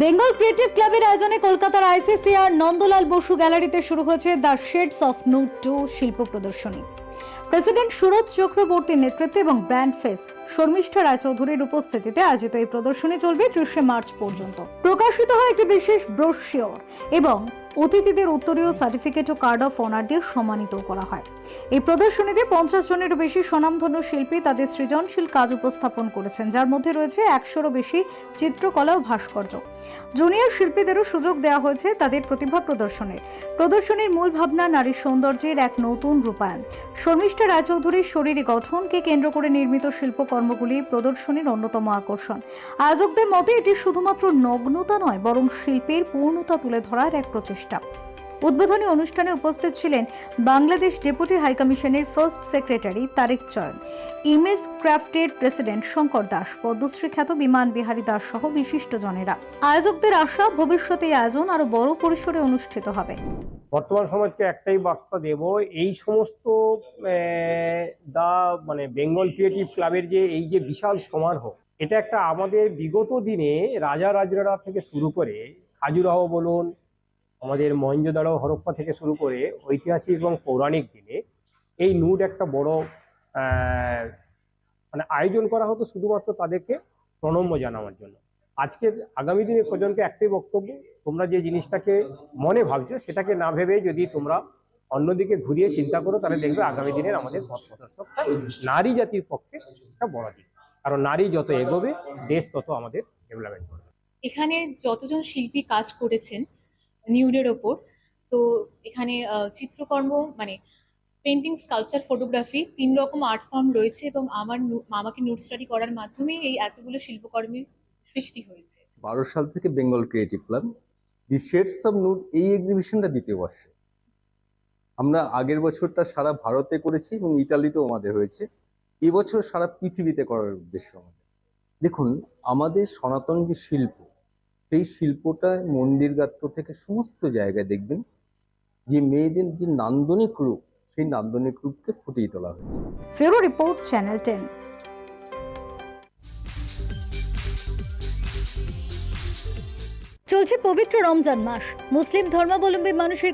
Bengal creative ক্লাবের আয়োজনে কলকাতার আইসিসিআর নন্দলাল বসু গ্যালারিতে শুরু হয়েছে the shades of nude two শিল্প প্রদর্শনী। প্রেসিডেন্ট সুরজ চক্রবর্তীর নেতৃত্বে এবং ব্র্যান্ড ফেস শর্মিষ্ঠা রায়চৌধুরীর উপস্থিতিতে আয়োজিত এই প্রদর্শনী চলবে ত্রিশে মার্চ পর্যন্ত। প্রকাশিত হয় একটি বিশেষ ব্রোশিওর এবং অতিথিদের উত্তরীয় সার্টিফিকেট ও কার্ড অফ অনার দিয়ে সম্মানিত করা হয়। এই প্রদর্শনীতে পঞ্চাশ জনেরও বেশি স্বনামধন্য শিল্পী তাদের সৃজনশীল কাজ উপস্থাপন করেছেন, যার মধ্যে রয়েছে একশোরও বেশি চিত্রকলা ও ভাস্কর্য। জুনিয়র শিল্পীদেরও সুযোগ দেওয়া হয়েছে তাদের প্রতিভা প্রদর্শনের। প্রদর্শনীর মূল ভাবনা নারীর সৌন্দর্যের এক নতুন রূপায়ণ। শর্মিষ্ঠা রায়চৌধুরীর শরীরী গঠনকে কেন্দ্র করে নির্মিত শিল্পকর্মগুলি প্রদর্শনীর অন্যতম আকর্ষণ। আয়োজকদের মতে এটি শুধুমাত্র নগ্নতা নয়, বরং শিল্পের পূর্ণতা তুলে ধরার এক প্রচেষ্টা। উদ্বোধনী অনুষ্ঠানে উপস্থিত ছিলেন Bangladesh deputy হাইকমিশনের first secretary Tarek Chayan, image ক্রাফটের president Shankar Das, Padmashri খ্যাত বিমান বিহারী দাস সহ বিশিষ্টজনেরা। আয়োজকদের আশা ভবিষ্যতে এই আয়োজন আরও বড় পরিসরে অনুষ্ঠিত হবে। বর্তমান সমাজকে একটাই বার্তা দেব, এই সমস্ত দা মানে বেঙ্গল ক্রিয়েটিভ ক্লাবের যে, এই যে বিশাল সমারোহ, এটা একটা আমাদের বিগত দিনে রাজা রাজরা থেকে শুরু করে খাজুরাহ বলুন আমাদের মহেঞ্জোদারো হরপ্পা থেকে শুরু করে ঐতিহাসিক এবং পৌরাণিক দিনে এই নুড একটা বড় মানে আয়োজন করা হতো শুধুমাত্র তাদেরকে প্রণম্য জানানোর জন্য। আজকে আগামী দিনে প্রজন্মকে একটাই বক্তব্য, তোমরা যে জিনিসটাকে মনে ভাবছ সেটাকে না ভেবে যদি তোমরা অন্যদিকে ঘুরিয়ে চিন্তা করো, তাহলে দেখবে আগামী দিনের আমাদের পথ প্রদর্শক নারী জাতির পক্ষে একটা বড় দিক কারণ নারী যত এগোবে, দেশ তত আমাদের ডেভেলপমেন্ট করবে। এখানে যতজন শিল্পী কাজ করেছেন নিউডের ওপর। তো এখানে চিত্রকর্ম মানে পেন্টিং স্কাল্পচার ফটোগ্রাফি তিন রকম আর্ট ফর্ম রয়েছে এবং আমার আমাকে নোট স্টাডি করার মাধ্যমেই এই এতগুলো শিল্পকর্মের সৃষ্টি হয়েছে। বারো সাল থেকে Bengal creative club the shades of nude এই এক্সিবিশনটা দ্বিতীয় বর্ষে। আমরা আগের বছরটা সারা ভারতে করেছি এবং ইতালিতেও আমাদের হয়েছে। এবছর সারা পৃথিবীতে করার উদ্দেশ্য আমাদের। দেখুন, আমাদের সনাতন যে শিল্প সেই শিল্পটা মন্দির গাত্র থেকে সমস্ত জায়গায় দেখবেন যে মেয়েদের যে নান্দনিক রূপ, সেই নান্দনিক রূপকে ফুটিয়ে তোলা হয়েছে। ফেরো রিপোর্ট, চ্যানেল টেন। চলছে পবিত্র রমজান মাস। মুসলিম ধর্মাবলম্বী মানুষের